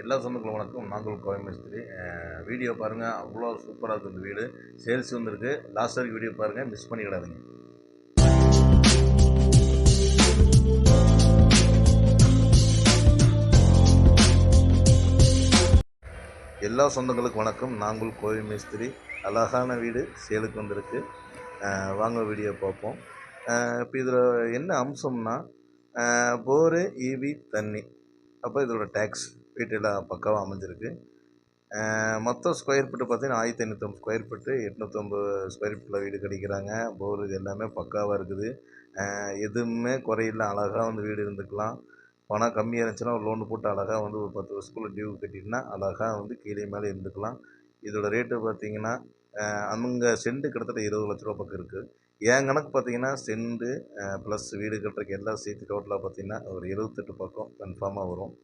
எல்லா சொந்தங்களும் வணக்கம். நாங்கள் கோயம்பேஸ்திரி வீடியோ பாருங்கள் அவ்வளோ சூப்பராக இருக்குது இந்த வீடு. சேல்ஸ் வந்திருக்கு. லாஸ்ட் வரைக்கும் வீடியோ பாருங்கள் மிஸ் பண்ணிடாதீங்க எல்லா சொந்தங்களுக்கும் வணக்கம். நாங்கள் கோவில் மேஸ்திரி. அழகான வீடு. சேலுக்கு வந்திருக்கு. வாங்க வீடியோ பார்ப்போம். இப்போ இதில் என்ன அம்சம்னா போரு ஈவி தண்ணி. அப்போ இதோட டேக்ஸ் வீட்டெல்லாம் பக்காவாக அமைஞ்சிருக்கு. மொத்தம் ஸ்கொயர் ஃபீட்டு பார்த்தீங்கன்னா ஆயிரத்தி ஐநூற்றம்பது ஸ்கொயர் ஃபீட்டு எட்நூற்றம்பது ஸ்கொயர் ஃபீட்டில் வீடு கிடைக்கிறாங்க போர் இது எல்லாமே பக்காவாக இருக்குது. எதுவுமே குறையில்ல. அழகாக வந்து வீடு இருந்துக்கலாம். பணம் கம்மியாக இருந்துச்சுன்னா ஒரு லோன் போட்டு அழகாக வந்து ஒரு பத்து வருஷத்துக்குள்ள டியூ கட்டிட்டுனா அழகாக வந்து கீழே மேலே இருந்துக்கலாம். இதோட ரேட்டு பார்த்தீங்கன்னா அங்கே செண்டு கிட்டத்தட்ட இருபது லட்ச ரூபா பக்கம் இருக்குது என் கணக்கு பார்த்தீங்கன்னா செண்டு ப்ளஸ் வீடு கட்டுறதுக்கு எல்லாம் சேர்த்து டோட்டலாக பார்த்தீங்கன்னா ஒரு இருபத்தெட்டு பக்கம் கன்ஃபார்மாக வரும்.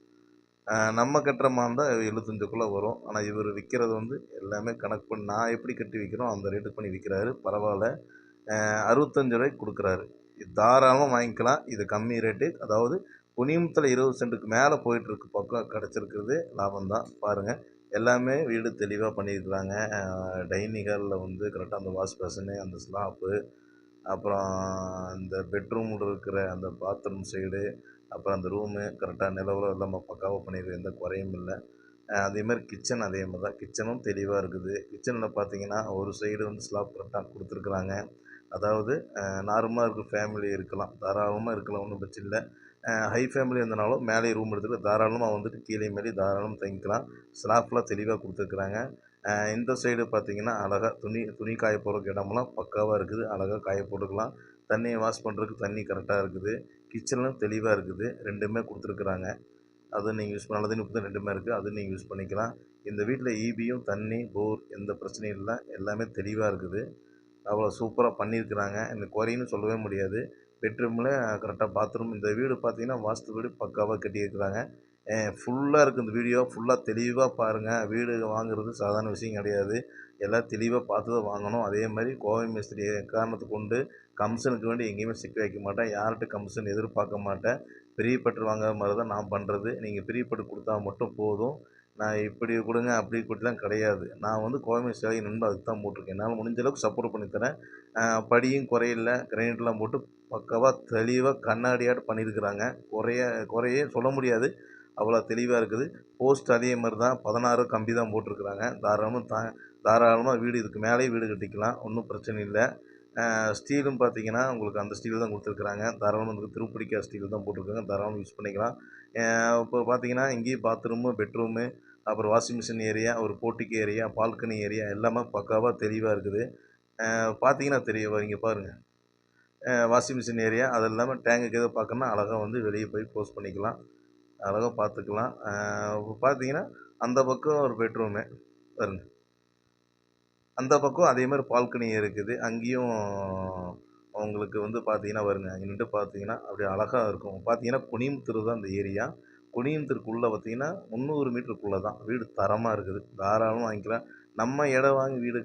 நம்ம கட்டுற மாதிரி இருந்தால் எழுபத்தஞ்சுக்குள்ளே வரும். ஆனால் இவர் விற்கிறது வந்து எல்லாமே கணக்கு பண்ணி நான் எப்படி கட்டி விற்கிறோம் அந்த ரேட்டுக்கு பண்ணி விற்கிறாரு பரவாயில்ல. அறுபத்தஞ்சு ரூபாய்க்கு கொடுக்குறாரு. இது தாராளமாக வாங்கிக்கலாம். இது கம்மி ரேட்டு அதாவது குனியமத்தில் இருபது சென்ட்டுக்கு மேலே போயிட்டுருக்கு பக்கம் கிடச்சிருக்கிறது லாபம் தான் பாருங்கள் எல்லாமே வீடு தெளிவாக பண்ணியிருக்கிறாங்க. டைனிங் ஹாலில் வந்து கரெக்டாக அந்த வாஷ் பேஷனு அந்த ஸ்லாப்பு அப்புறம் இந்த பெட்ரூமில் இருக்கிற அந்த பாத்ரூம் சைடு அப்புறம் அந்த ரூமு கரெக்டாக நிலவரம் எல்லாம் பக்காவாக பண்ணியிருக்கு எந்த குறையும் இல்லை. அதேமாதிரி கிச்சன் அதே மாதிரி தான். கிச்சனும் தெளிவாக இருக்குது. கிச்சனில் பார்த்தீங்கன்னா ஒரு சைடு வந்து ஸ்லாப் கரெக்டாக கொடுத்துருக்குறாங்க. அதாவது நார்மலாக இருக்க ஃபேமிலி இருக்கலாம். தாராளமாக இருக்கலாம். ஒன்றும் பிரச்சனை இல்லை. ஹை ஃபேமிலி இருந்தனாலும் மேலே ரூம் எடுத்துகிட்டு தாராளமாக வந்துட்டு கீழே மேலே தாராளமாக தங்கிக்கலாம். ஸ்லாப்லாம் தெளிவாக கொடுத்துருக்குறாங்க. இந்த சைடு பார்த்தீங்கன்னா அழகாக துணி துணி காய போடுறதுக்கு இடமெல்லாம் பக்காவாக இருக்குது. அழகாக காய போட்டுக்கலாம். தண்ணியை வாஷ் பண்ணுறதுக்கு தண்ணி கரெக்டாக இருக்குது. கிச்சனும் தெளிவாக இருக்குது. ரெண்டுமே கொடுத்துருக்குறாங்க. அது நீங்கள் யூஸ் பண்ண நல்லது இப்போ ரெண்டுமே இருக்குது அது நீங்கள் யூஸ் பண்ணிக்கலாம். இந்த வீட்டில் ஈபியும் தண்ணி போர் எந்த பிரச்சனையும் இல்லை. எல்லாமே தெளிவாக இருக்குது. அவ்வளோ சூப்பராக பண்ணியிருக்கிறாங்க. இந்த குறைன்னு சொல்லவே முடியாது. பெட்ரூமில் கரெக்டாக பாத்ரூம் இந்த வீடு பார்த்திங்கன்னா வாஸ்து வீடு பக்காவாக கட்டியிருக்கிறாங்க. ஃபுல்லாக இருக்குது இந்த வீடியோ ஃபுல்லாக தெளிவாக பாருங்கள் வீடு வாங்குறது சாதாரண விஷயம் கிடையாது. எல்லாம் தெளிவாக பார்த்து தான் வாங்கணும். அதே மாதிரி கோவை மிஸ்திரி காரணத்தை கொண்டு கமிஷனுக்கு வேண்டி எங்கேயுமே சிக்க வைக்க மாட்டேன். யார்கிட்ட கமிஷன் எதிர்பார்க்க மாட்டேன். பிரியப்பட்டு வாங்குற மாதிரி தான் நான் பண்ணுறது நீங்கள் பிரியப்பட்டு கொடுத்தா மட்டும் போதும். நான் இப்படி கொடுங்க அப்படி கொடுத்தலாம் கிடையாது. நான் வந்து கோவை சேவை நண்பு அதுக்கு தான் போட்டிருக்கேன். என்னால் முடிஞ்ச அளவுக்கு சப்போர்ட் பண்ணித்தரேன் படியும் குறையில்ல. கிரைண்ட்லாம் போட்டு பக்காவாக தெளிவாக கண்ணாடியாட்டு பண்ணியிருக்கிறாங்க. குறைய குறையே சொல்ல முடியாது. அவ்வளோ தெளிவாக இருக்குது. போஸ்ட் அதே மாதிரி தான் பதினாறு கம்பி தான் போட்டிருக்குறாங்க. தாராளமாக தா தாராளமாக வீடு இதுக்கு மேலேயே வீடு கட்டிக்கலாம். ஒன்றும் பிரச்சனை இல்லை. ஸ்டீலும் பார்த்தீங்கன்னா உங்களுக்கு அந்த ஸ்டீல் தான் கொடுத்துருக்குறாங்க. தாராளமாக வந்து திருப்பிடிக்கா ஸ்டீல் தான் போட்டிருக்காங்க. தாராளமாக யூஸ் பண்ணிக்கலாம். இப்போ பார்த்தீங்கன்னா இங்கேயும் பாத்ரூமு பெட்ரூமு அப்புறம் வாஷிங் மிஷின் ஏரியா ஒரு போட்டிக்கு ஏரியா பால்கனி ஏரியா எல்லாமே பக்காவாக தெளிவாக இருக்குது. பார்த்தீங்கன்னா தெரிய இங்கே பாருங்கள் வாஷிங் மிஷின் ஏரியா அது இல்லாமல் டேங்குக்கு எதை பார்க்கணுன்னா அழகாக வந்து வெளியே போய் போஸ்ட் பண்ணிக்கலாம். அழகாக பார்த்துக்கலாம் இப்போ பார்த்தீங்கன்னா அந்த பக்கம் ஒரு பெட்ரூமு பாருங்க. அந்த பக்கம் அதே மாதிரி பால்கனி இருக்குது. அங்கேயும் உங்களுக்கு வந்து பார்த்தீங்கன்னா வருங்க அங்கே நின்று பார்த்தீங்கன்னா அப்படியே அழகாக இருக்கும். பார்த்தீங்கன்னா குனியமுத்தூர் தான் இந்த ஏரியா குனியமுத்தூருக்குள்ளே பார்த்தீங்கன்னா முந்நூறு மீட்டருக்குள்ளே தான் வீடு தரமாக இருக்குது. தாராளமாக வாங்கிக்கலாம். நம்ம இடம் வாங்கி வீடு